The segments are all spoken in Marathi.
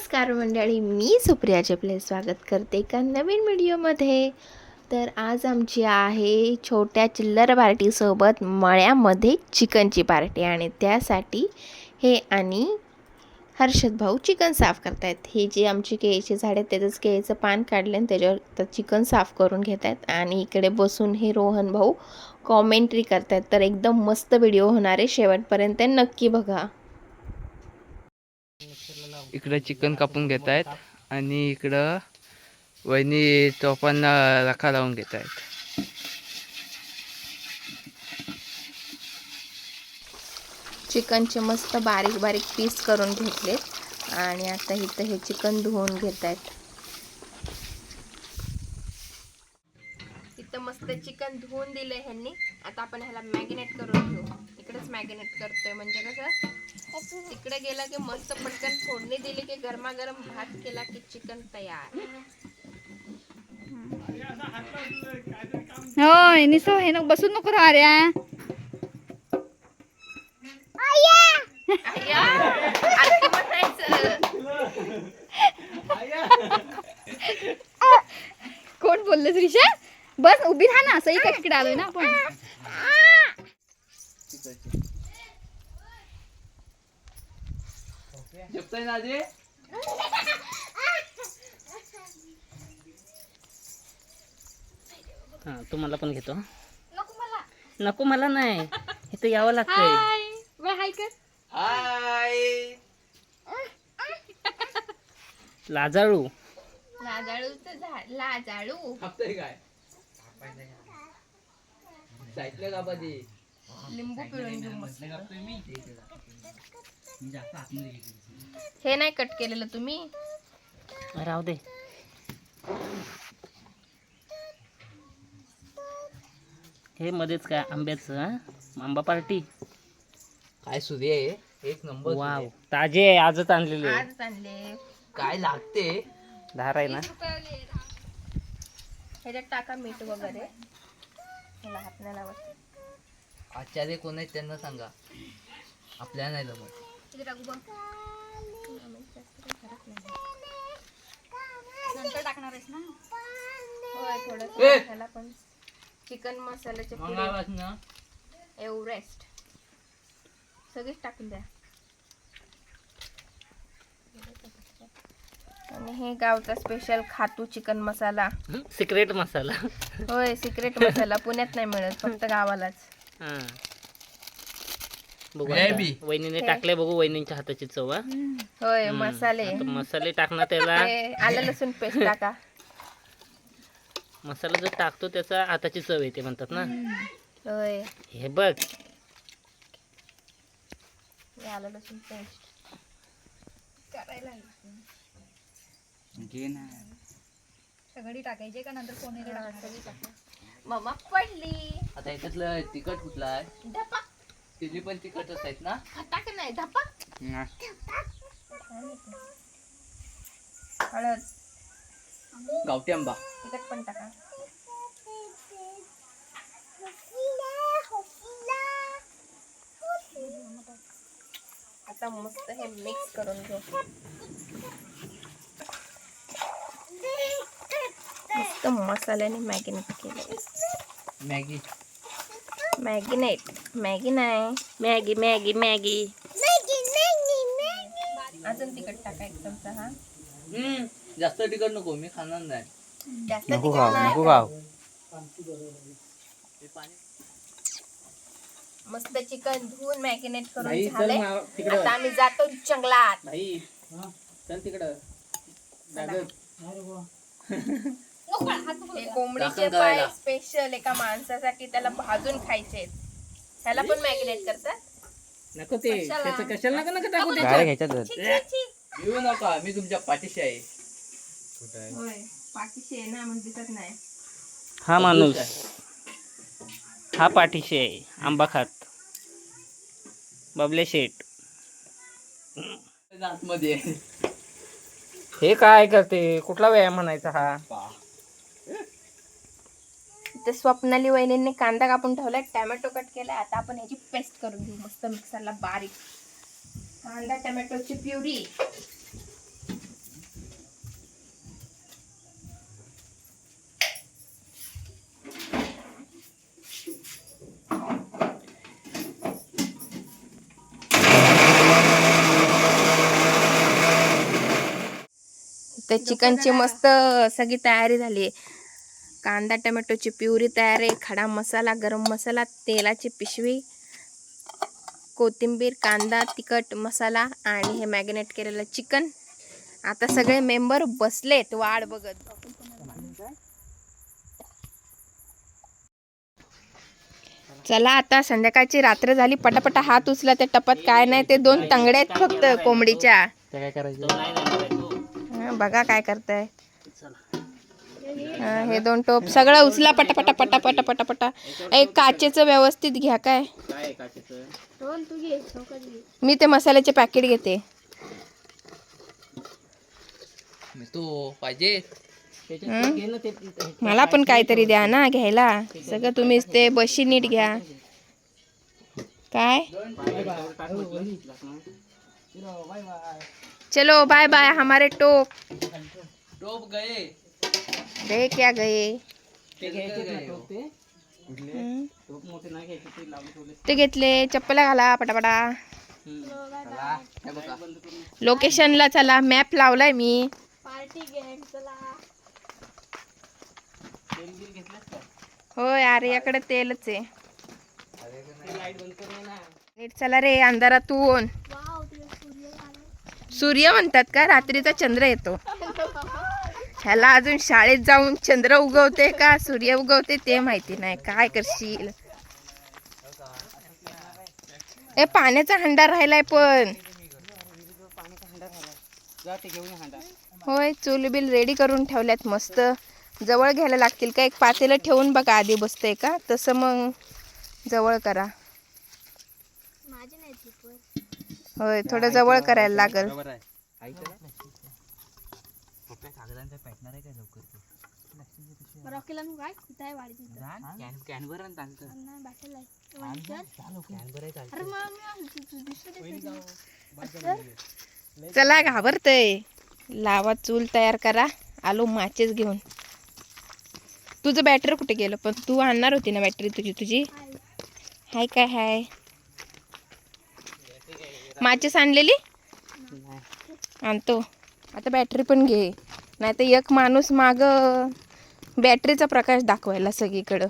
नमस्कार मंडळी मी सुप्रियाचे आपले स्वागत करते एका नवीन व्हिडिओमध्ये. तर आज आमची आहे छोट्या चिल्लर पार्टीसोबत मळ्यामध्ये चिकनची पार्टी आणि त्यासाठी हे आणि हर्षद भाऊ चिकन साफ करतायत. हे जे आमची केळीचे झाड आहेत त्याचंच केळीचं पान काढलं आणि त्याच्यावर तर चिकन साफ करून घेत आहेत आणि इकडे बसून हे रोहन भाऊ कॉमेंट्री करतायत. तर एकदम मस्त व्हिडिओ होणार आहे शेवटपर्यंत. नक्की बघा. इकडं चिकन कापून घेत आहेत आणि इकडं वहिनी चोपांना रखा लावून घेत आहेत चिकनचे मस्त बारीक बारीक पीस करून घेतलेत आणि आता इथं हे चिकन धुवून घेत आहेत इथं मस्त चिकन धुवून दिलं ह्यांनी. आता आपण ह्याला मॅगिनेट करून घेऊ. इकडेच मॅगिनेट करतोय. म्हणजे कसं? तिकडे गेला की मस्त पटकन फोडणी दिली की गरमागरम भात केला की चिकन तयार. होय निसो हे नको बसून नको रे अरे आया, आरती म्हणायचं. कोण बोलले रिशा बस उभी राहा ना असं इकडे तिकडे आलोय ना आपण? झेपताय ना आधी हा तुम्हाला पण घेतो नको मला. नको मला नाही. इथं यावं लागतंय. हाय. बाय हाय कर हाय. लाजाळू. लाजाळूचं झाड लाजाळू. कापताय काय? साईडला लिंबू पिळून घेऊ मस्त हे नाही कट केलेलं तुम्ही? राहू दे. हे मध्येच काय आंब्याचं हा? आंबा पार्टी. काय सूर्य आहे? एक नंबर वाव. ताजे आहे आजच आणलेले आज आणले. काय लागते? धार आहे ना? ह्याच्यात टाका मीठ वगैरे. आचार्य कोण आहेत त्यांना सांगा. आपल्याला नाही जमत. नंतर टाकणार आहेस ना? होय थोडं पण चिकन मसाल्याचे एव्हरेस्ट. सगळीच टाकून द्या. आणि हे गावचा स्पेशल खातू चिकन मसाला. सिक्रेट मसाला. होय सिक्रेट मसाला. पुण्यात नाही मिळत फक्त गावालाच. हा. बघू आता. बी. वहिनीने टाकले बघू वहिनींच्या हाताची चव हा. होय. मसाले. आता मसाले टाकणार त्याला. हे आलं लसूण पेस्ट टाका. मसाला जो टाकतो त्याचा हाताची चव येते म्हणतात ना. होय. हे बघ. हे आलं लसूण पेस्ट. करायला सगळी टाकायची का? नंतर कोणी मम्मा पडली. आता याच्यातलं तिखट कुठलं आहे? तिन्ही पण तिखटच आहेत ना? टाक नाही? धपा. हळद. गावठी आंबा. तिखट पण टाका. आता मस्त हे मिक्स करून घेऊ. मस्त मसाल्याने मॅगिनेट केले. मॅगी. मॅगिनेट मॅगी नाही मॅगी मॅगी मॅगी अजून तिखट टाका एक चमचा हा. हम्म जास्त तिखट नको मी खाणार नाही. जास्त तिखट नाही. मस्त चिकन धुवून मॅगिनेट करून झाले आता आम्ही जातो जंगलात. हे कोंबडीचे टाकून पाय करायला. स्पेशल एका माणसासाठी त्याला भाजून खायचे त्याला पण मॅगिनेट करतात. नको ते. त्याचं कशाला नका नका टाकू येऊ नका मी तुमच्या पाठीशी आहे. होय पाठीशी आहे ना म्हणजे दिसत नाही. हा माणूस. हा पाठीशी आहे आंबा खात. बबले शेठ. आतमध्ये. हे काय करते? कुठला व्यायाम म्हणायचा हा? इथं स्वप्नाली वहिनींनी कांदा कापून ठेवला टॅमॅटो कट केला आता आपण ह्याची पेस्ट करून घेऊ मस्त मिक्सरला बारीक. कांदा टॅमॅटोची प्युरी. तर चिकनची मस्त सगळी तयारी झाली. आहे कांदा टमॅटोची प्युरी तयार आहे खडा मसाला गरम मसाला तेलाची पिशवी कोथिंबीर कांदा तिखट मसाला आणि हे मॅगिनेट केलेलं चिकन. आता सगळे मेंबर बसलेत वाढ बघत. चला आता संध्याकाळची रात्र झाली पटापटा हात उचला त्या टपात काय नाही ते दोन तंगडे आहेत फक्त कोंबडीच्या. तो तो. बघा काय करताय. चला. हा, हे दोन टोप. सगळं उचला पटापटा पटापटा पटापटा. एक काचेचं व्यवस्थित घ्या काय? मी ते मसाल्याचे पॅकेट घेते. तो पाहिजे? मला पण काहीतरी द्या ना घ्यायला. सगळं तुम्हीच ते बशी नीट घ्या. काय. चलो बाय बाय हमारे टोप. टोप गए. ते क्या गए? ते घेतले चप्पल घाला पटापटा. लोकेशनला चला मॅप लावलाय मी. होय अरे याकडे तेलच आहे. चला रे अंधारातून. सूर्य म्हणतात का? रात्रीचा चंद्र येतो. ह्याला अजून शाळेत जाऊन चंद्र उगवते का सूर्य उगवते ते माहिती नाही. काय करशील? ए पाण्याचा हंडा राहिलाय पण. होय चूल बिल रेडी करून ठेवल्यात मस्त. जवळ घ्यायला लागतील का? एक पातेलं ठेवून बघा आधी बसतंय का? तसं मग जवळ करा. होय थोडं जवळ करायला लागल. पेटणार आहे काय लवकर ते? नु काय? आहे कॅन आणि बॅटल आहे. अरे ते चला घाबरतय. लावा चूल तयार करा. आलो माचेस घेऊन. तुझं बॅटरी कुठे गेलं? पण तू आणणार होती ना बॅटरी तुझी तुझी? हाय. काय हाय? माचेस आणलेली? आणतो. आता बॅटरी पण घे. नाही तर एक माणूस माग बॅटरीचा प्रकाश दाखवायला सगळीकडं.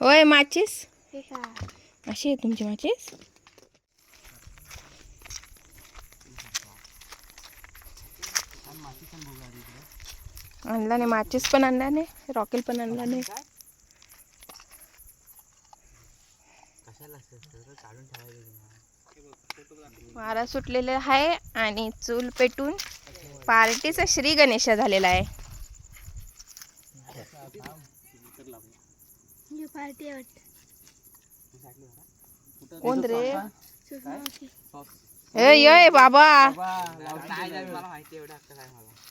होय माचीस? अशी आहे तुमची माचीस? आणला नाही माचीस पण आणला नाही रॉकेल पण आणला नाही. वारा सुटलेला आहे आणि चूल पेटून पार्टीचा श्री गणेशा झालेला आहे. कोण रे? ए ये बाबा.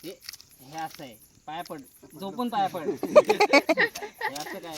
हे हे असं आहे. पाया पड. झोपून पाया पड. हे असं काय?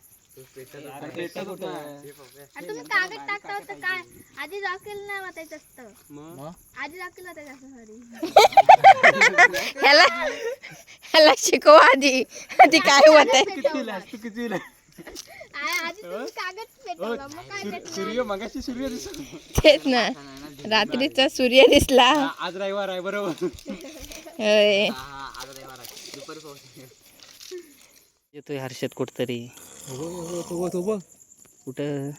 तुम्ही कागद टाकता होतं काय आधी रॉकेल नाही वाटायचं असतं. मग? आधी रॉकेल वाटायचं असतं सॉरी ह्याला ह्याला शिकवा आधी. आधी काय होत मगाशी सूर्य तेच ना. रात्रीचा सूर्य दिसला. आज रविवार आहे बरोबर. येतोय हर्षद कुठतरी. कुठं?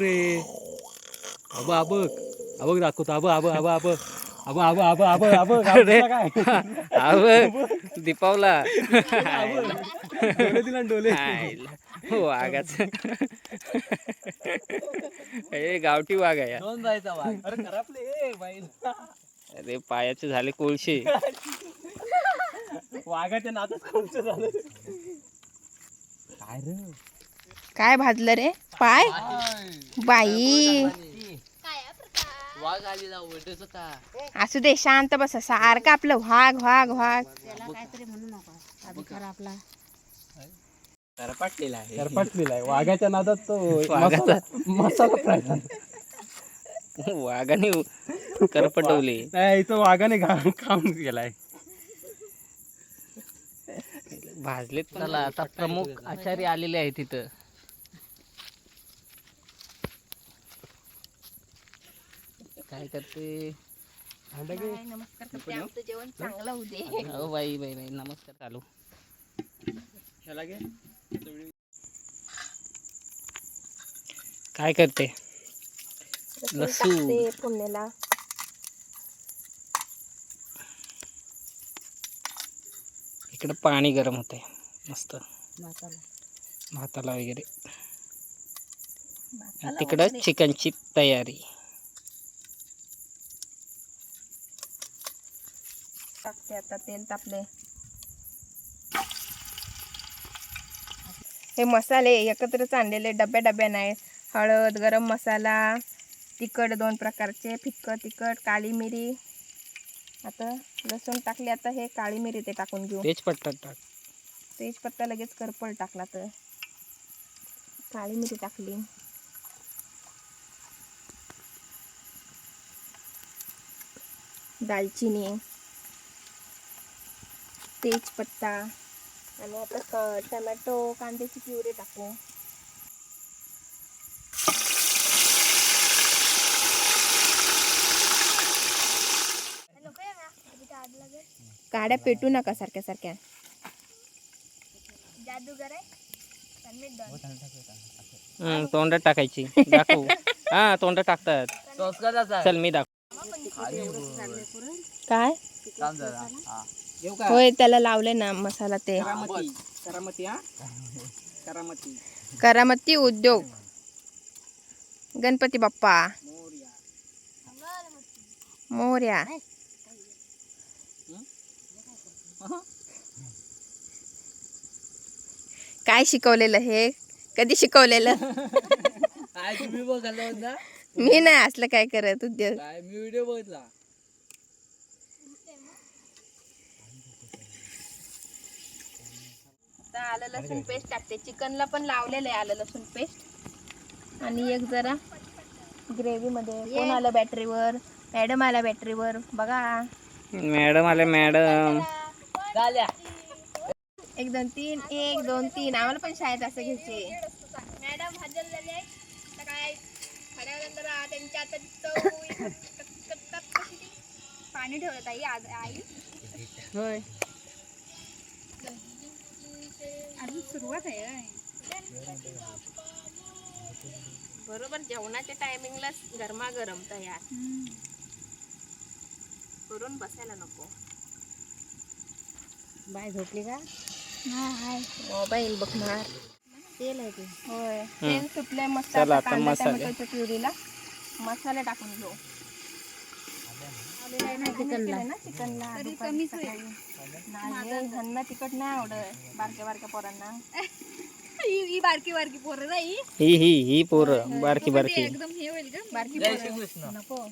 रे. अब आबक आबक दाखवतो. आब आब आब आब आब आब आब आब आब काय? अव दीपावला. दिला डोले हो वाघाच हे गावठी वाघ आहे दोन जायचा वाघ. अरे खराबले अरे पायाचे झाले कोळशे. वाघाच्या नातच कोणचं झालं. काय रे? काय भाजलं रे? पाय? बाई. वाघ ओरडत असू दे शांत बस सारखं आपलं वाघ वाघ वाघ. करपाटलेला आहे. करपटलेला आहे. वाघाच्या नादात तो वाघाचा. मसाला- मसाला फ्राय. वाघाने करपटवले. नाही तो वाघाने घा- खाऊन गेलाय भाजलेत चला आता प्रमुख आचार्य आलेले आहे तिथं काय करते? नमस्कार करते. आमचं जेवण चांगलं होऊ दे. हो बाई बाई बाई नमस्कार चालू. काय करते? लसूण. टाकते इकडं पाणी गरम होतंय. मस्त. भाताला. वगैरे. तिकडं चिकनची तयारी. टाकते आता तेल तापले. हे मसाले एकत्रच आणलेले डब्या डब्या नाही हळद गरम मसाला तिखट दोन प्रकारचे फिक्कट तिखट काळी मिरी. आता लसूण टाकले आता हे काळी मिरी ते टाकून घेऊ. तेजपत्ता टाक. तेजपत्ता लगेच करपल टाकला तर. काळी मिरी टाकली. दालचिनी. तेजपत्ता आणि आता टमॅटो कांद्याची प्युरी टाकू. काड्या पेटू नका सारख्या सारख्या. हम्म, तोंडात टाकायची. दाखव. हा तोंडात टाकतात. चल मी दाखव. काय? होय त्याला लावले ना मसाला ते. करामती. हा? करामती. करामती उद्योग. गणपती बाप्पा. मोर्या. काय शिकवलेलं हे? कधी शिकवलेलं? काय तुम्ही बघायला होता मी नाही असलं काय करत उद्योग. काय मी व्हिडिओ बघितला आता आलं लसूण पेस्ट टाकते. चिकनला पण लावलेलं आहे आलं लसूण पेस्ट आणि एक जरा ग्रेव्ही मध्ये. कोण आलं बॅटरीवर मॅडम आला बॅटरीवर बघा. मॅडम आले मॅडम. एक दोन तीन एक दोन तीन. आम्हाला पण शाळेत असं घ्यायचे. मॅडम हजर झाले काय? खाण्यानंतर त्यांच्या आता चव कटकट कशी ती पाणी ठेवलं ताई आज आई. होय. अजून सुरुवात आहे. बरोबर जेवणाच्या टायमिंगला गरमागरम तयार. करून बसायला नको. बाय झोपली का? मोबाईल बघणार तेल आहे ते. होय. तेल सुटलंय मस्त चला आता आता कांदा मसाले. टोमॅटोच्या प्युरीला. मसाले टाकून घेऊ. चिकनला. ना चिकनला. दुपारी सकाळी. नाही ह्यांना तिखट नाही आवडत बारक्या बारक्या पोरांना. ही ही बारकी बारकी पोरं ना ही. ही ही ही पोरं बारकी बारकी. एकदम हे होईल का बारकी पोरं. नको.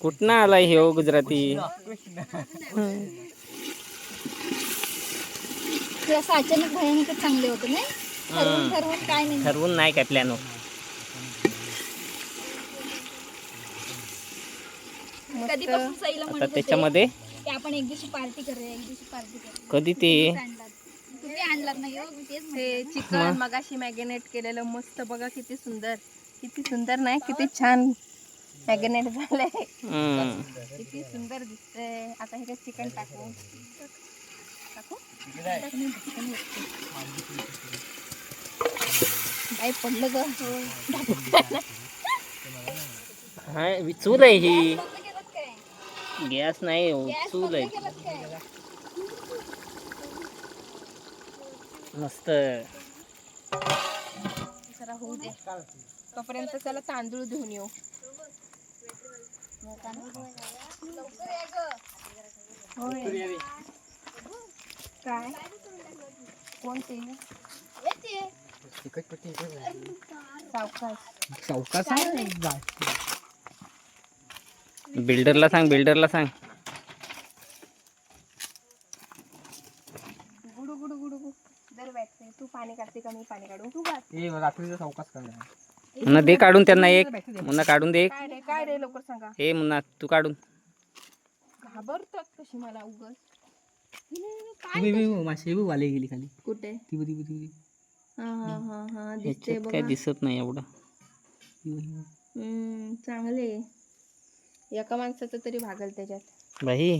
कुठनं आलाय हे हो गुजराती? ते असं अचानक भयानकच चांगले होते नाही? ठरवून ठरवून काय नाही. ठरवून नाही काय प्लॅन कधीपासून सईला आता म्हणत होते त्याच्यामध्ये? की आपण एक दिवशी पार्टी करूया एक दिवशी पार्टी करूया. कधी ते? आणलात. तुम्ही आणलात नाही हो मी तेच ते चिकन मगाशी मॅगिनेट केलेलं मस्त बघा किती सुंदर. किती सुंदर नाही किती छान मॅगिनेट झालंय. हम्म. किती सुंदर दिसतंय. आता हे चिकन टाकू? काय पडलं ग हा. चूल आहे ही गॅस नाही हो, चूल आहे मस्त. जरा होऊ दे तोपर्यंत चला तांदूळ घेऊन येऊ. लवकर या गं. होय. काय? कोणते? येते सावकाश. चौकास बिल्डरला सांग बिल्डरला सांग. गुडू गुडू गुडू गुडू. दर बॅटरी. तू पाणी काढते का मी पाणी काढून तू काढ. ए रात्रीचा सावकाश मुन्ना दे काढून त्यांना एक. मुन्ना काढून दे काय रे काय रे लवकर सांगा. हे मुन्ना तू काढून. घाबरतात कशी मला उगस मासे वाले गेली खाली. कुठे? ती. हा हा हा हा दिसते बघा काय दिसत नाही एवढं. हम्म, चांगले. एका माणसाचं तरी भागल त्याच्यात. बाई.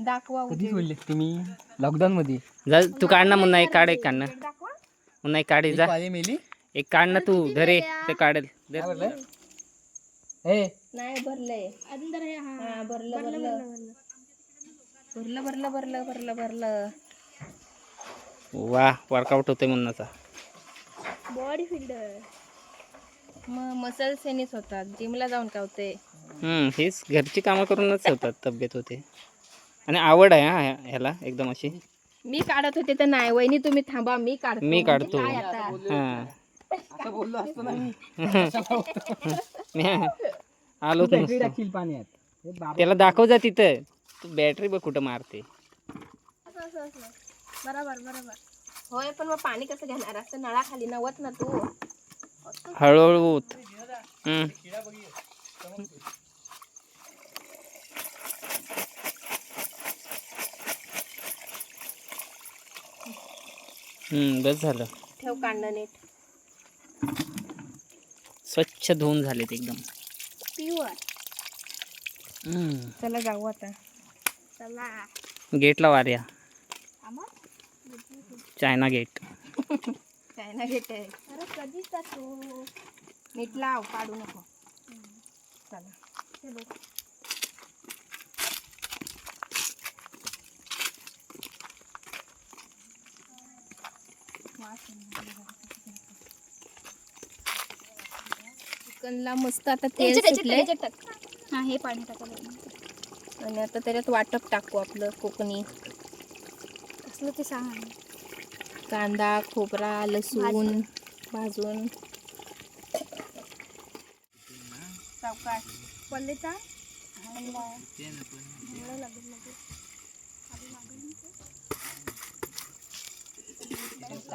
दाखवा उजेड. सोडले तुम्ही? लॉकडाऊन मध्ये. जा तू काढ ना मुन्ना एक काढ एक काढ ना. उजेड दाखवा. मुन्ना एक काढ एक जा. पाले मेली. एक काढ ना तू धरे ते काढेल. धर. बोलले ए. नाही भरलंय. हे. हा हा भरलं भरलं. भरलं भरलं भरलं भरलं भरलं. वा वर्कआउट होतोय मुन्नाचा बॉडी फिल्डर मग मसल सेनीच होतात. जिमला जाऊन काय होते हम्म हेच घरची कामं करूनच होतात तब्येत होते. आणि आवड आहे हा ह्या- ह्याला एकदम अशी. मी काढत होते तर नाही. वहिनी तुम्ही थांबा मी काढतो. मी म्हणजे काढतो. काय आता? हा. असं बोललो असतो ना मी. मी आलोच बॅटरी नसतो. टाकील पाण्यात बाबा. त्याला दाखव जा तिथं. तू बॅटरी बघ कुठं मारते. असं असं असं. बरोबर बरोबर. होय पण मग पाणी कसं घेणार? असं नळाखाली नवत ना तू. हळूहळू होत. हम्म. हम्म बस झालं. ठेव कांड नीट. स्वच्छ धुवून झालेत एकदम. प्युअर हम्म. चला जाऊ आता. गेटला आम्हा? China gate. काय ना घेते अरे कधीच जातो नीट लाव काढू नको. चला. चलो. चिकनला मस्त आता तेल सुटलंय. हा हे पाणी टाकायला आणि आता त्याच्यात वाटप टाकू आपलं कोकणी. असलं ते सांग कांदा खोबरा लसूण भाजून. सावकाश पल्लेचा?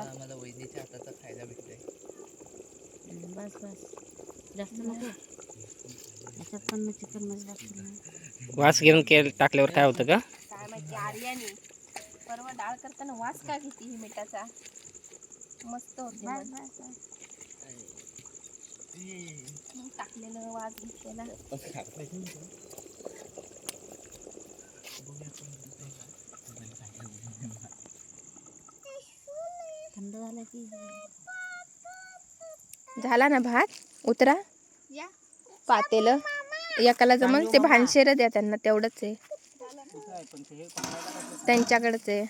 आम्हाला वहिनीच्या हाताचा खायला भेटतोय वास घेऊन केल टाकल्यावर काय होतं का? काय माहिती आर्यानी. परवा डाळ करताना वास का घेते ही मिठाचा? मस्त होते टाकलेलं वास घेतलेला. झाला ना भात? उतरा. या. पातेलं. एकाला जमल ते भानशेर द्या त्यांना तेवढंच आहे. त्यांच्याकडच आहे.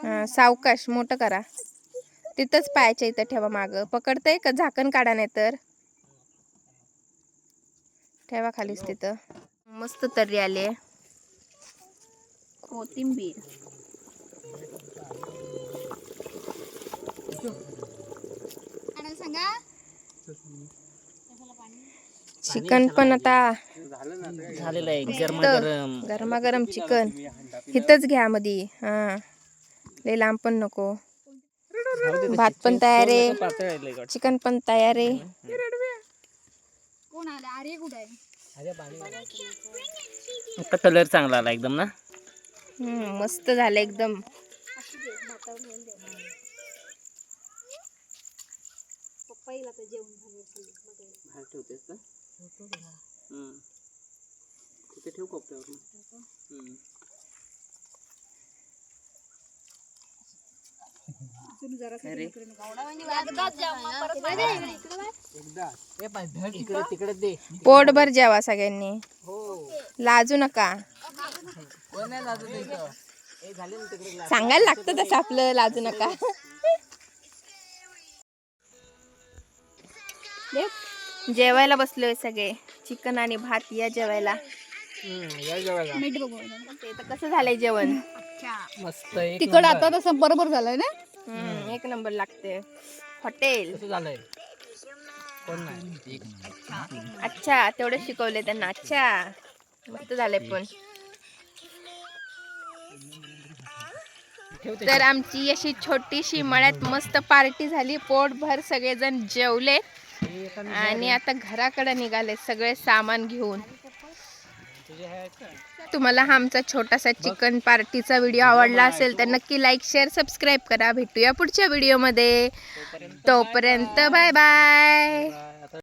हा, सावकाश मोठं करा. तिथंच पायाच्या इथं ठेवा माग. पकडतंय का? झाकण काढा नाही तर. ठेवा खालीच तिथं. मस्त तर्री आली कोथिंबीर. सांगा. चिकन पण आता झालेलं आहे गरम गरमागरम. चिकन. इथंच घ्या मधी. हा. लय लांब पण नको. भात पण तयार आहे. चिकन पण तयार आहे. कोण आलं? आर्य कुठे आहे? आता कलर चांगला आला एकदम ना? मस्त झालं एकदम. पप्पाईला तर जेवण झालं. हम्म. तिथे ठेव कोपऱ्यावर? इकडे तिकडे दे. पोटभर जेवा सगळ्यांनी. लाजू नका. सांगायला लागतं तसं आपलं लाजू नका. जेवायला बसलोय सगळे. चिकन आणि भात या जेवायला. मीठ बघू. ते तर कसं झालंय जेवण? मस्त तिकड आता तसं बरोबर झालंय ना? हम्म, एक नंबर लागते हॉटेल. कसं झालंय? कोण नाही. अच्छा. तेवढं शिकवले त्यांना. अच्छा मस्त झाले पण. तर आमची अशी छोटीशी मळ्यात मस्त पार्टी झाली. पोटभर सगळेजण जेवले. आणि आता घराकडे निघाले सगळे सामान घेऊन. तुम्हाला हा आमचा छोटासा चिकन पार्टीचा व्हिडिओ आवडला असेल तर नक्की लाईक शेअर सबस्क्राईब करा. भेटूया पुढच्या व्हिडिओमध्ये तोपर्यंत बाय बाय